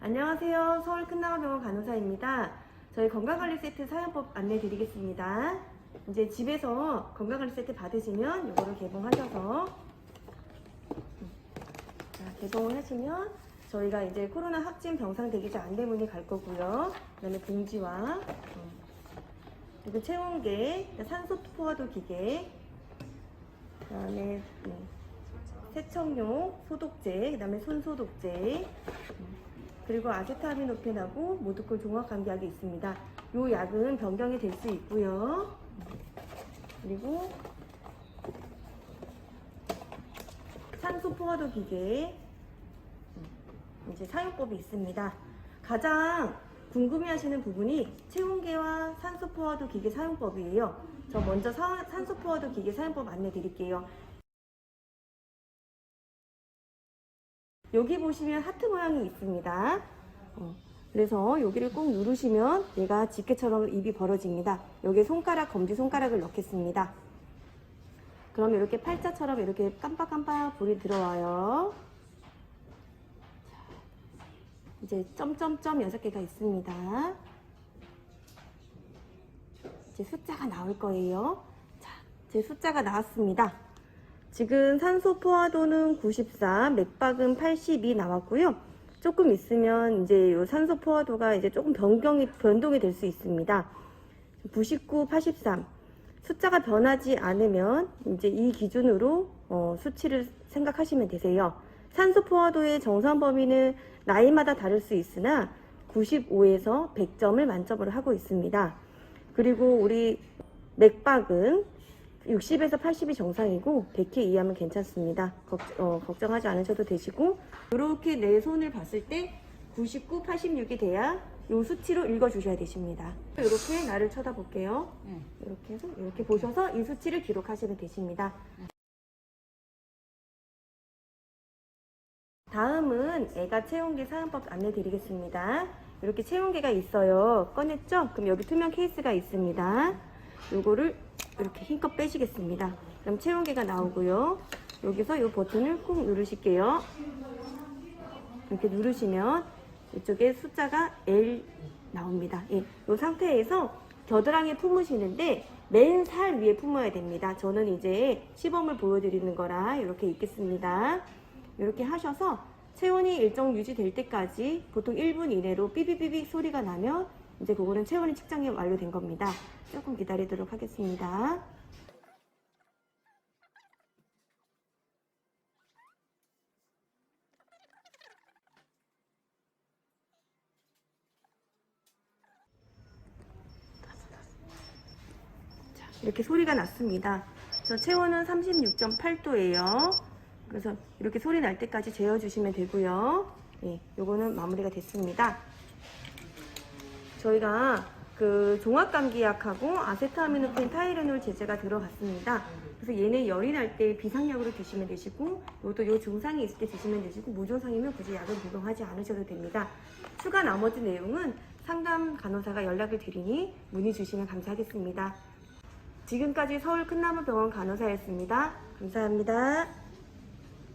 안녕하세요. 서울 큰나무병원 간호사입니다. 저희 건강관리 세트 사용법 안내 드리겠습니다. 이제 집에서 건강관리 세트 받으시면 이거를 개봉하셔서 자, 개봉을 하시면 저희가 이제 코로나 확진 병상 대기자 안내문이 갈 거고요. 그 다음에 봉지와 음, 그리고 체온계, 산소 포화도 기계, 그 다음에 음, 세척용 소독제, 그 다음에 손 소독제, 음, 그리고 아세타미노펜하고 모두콜 종합감기약이 있습니다. 이 약은 변경이 될 수 있고요. 그리고 산소 포화도 기계 음, 이제 사용법이 있습니다. 가장 궁금해하시는 부분이 체온계와 산소 포화도 기계 사용법이에요. 저 먼저 사- 산소 포화도 기계 사용법 안내 드릴게요. 여기 보시면 하트 모양이 있습니다. 어, 그래서 여기를 꼭 누르시면 얘가 집게처럼 입이 벌어집니다. 여기에 손가락, 검지 손가락을 넣겠습니다. 그럼 이렇게 팔자처럼 이렇게 깜빡깜빡 불이 들어와요. 자, 이제 점점점 6개가 있습니다. 이제 숫자가 나올 거예요. 자, 제 숫자가 나왔습니다. 지금 산소 포화도는 94, 맥박은 82 나왔고요. 조금 있으면 이제 요 산소 포화도가 이제 조금 변경이 변동이 될 수 있습니다. 99, 83 숫자가 변하지 않으면 이제 이 기준으로 어, 수치를 생각하시면 되세요. 산소 포화도의 정상 범위는 나이마다 다를 수 있으나 95에서 100점을 만점으로 하고 있습니다. 그리고 우리 맥박은 60에서 80이 정상이고 100회 이하면 괜찮습니다. 걱, 어, 걱정 하지 않으셔도 되시고 이렇게 내 손을 봤을 때 99, 86이 돼야 이 수치로 읽어주셔야 되십니다. 이렇게 나를 쳐다볼게요. 네. 이렇게 해서 이렇게 보셔서 이 수치를 기록하시면 되십니다. 다음은 애가 체온계 사용법 안내 드리겠습니다. 이렇게 체온계가 있어요. 꺼냈죠? 그럼 여기 투명 케이스가 있습니다. 요거를 이렇게 힘껏 빼시겠습니다. 그럼 체온계가 나오고요. 여기서 이 버튼을 꾹 누르실게요. 이렇게 누르시면 이쪽에 숫자가 L 나옵니다. 예, 이 상태에서 겨드랑이에 품으시는데 맨 살 위에 품어야 됩니다. 저는 이제 시범을 보여드리는 거라 이렇게 있겠습니다. 이렇게 하셔서 체온이 일정 유지될 때까지 보통 1분 이내로 삐비삐비 소리가 나면 이제 그거는 체온이 측정이 완료된 겁니다. 조금 기다리도록 하겠습니다. 자, 이렇게 소리가 났습니다. 저 체온은 36.8도예요. 그래서 이렇게 소리 날 때까지 재어주시면 되고요. 예, 요거는 마무리가 됐습니다. 저희가 그 종합감기약하고 아세트아미노펜 타이레놀 제제가 들어갔습니다. 그래서 얘는 열이 날 때 비상약으로 드시면 되시고 이것도 요 증상이 있을 때 드시면 되시고 무증상이면 굳이 약을 복용하지 않으셔도 됩니다. 추가 나머지 내용은 상담 간호사가 연락을 드리니 문의 주시면 감사하겠습니다. 지금까지 서울 큰나무병원 간호사였습니다. 감사합니다.